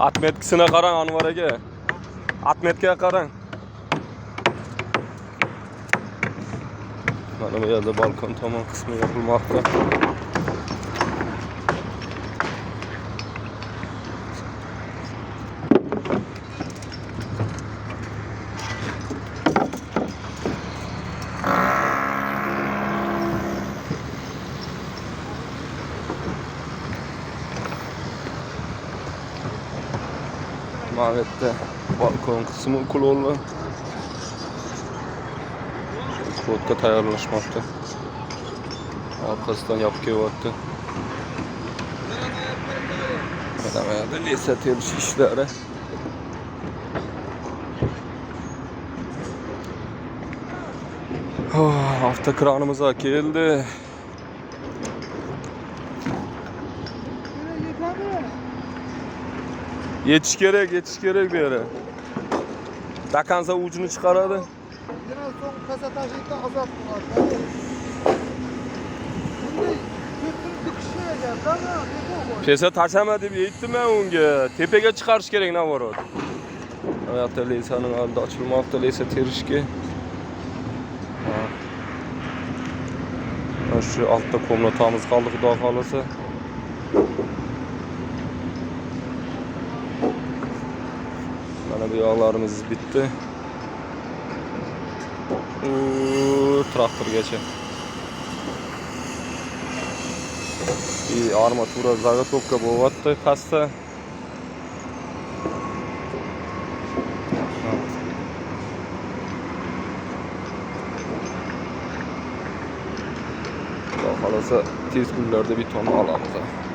Atmet Atmetkisine karan Anvar Ege. Atmetkiye karan. Hanım yerde balkon tamam kısmı yapılmakta. Yerda balkon Kodga tayyorlashmoqda. Orqasidan yopib kelyapti. Mana bu yerda lesa terish ishlari. Oh, avtokranimiz ha keldi. Yetish kerak, yetish kerak bu yere. Dakansa ucunu chiqaradi. Biraz soğuk kasa taşıyıp azalt var. Şimdi götürüp tıkışıyor ya. Daha ne yapıyor? Pesa tashlama deb aytdim-a unga. Tepaga chiqarish kerak navorot. Bu yoqda lesaning oldi ochilmoqda lesa terishga. Ha. Mana shu altda komnatamiz Böyle bir yağlarımız bitti. Uuu, traktör geçe. Bir armatura zagotopka bovattı kasta. Daha kalırsa tez günlerde bir tonu alalım da.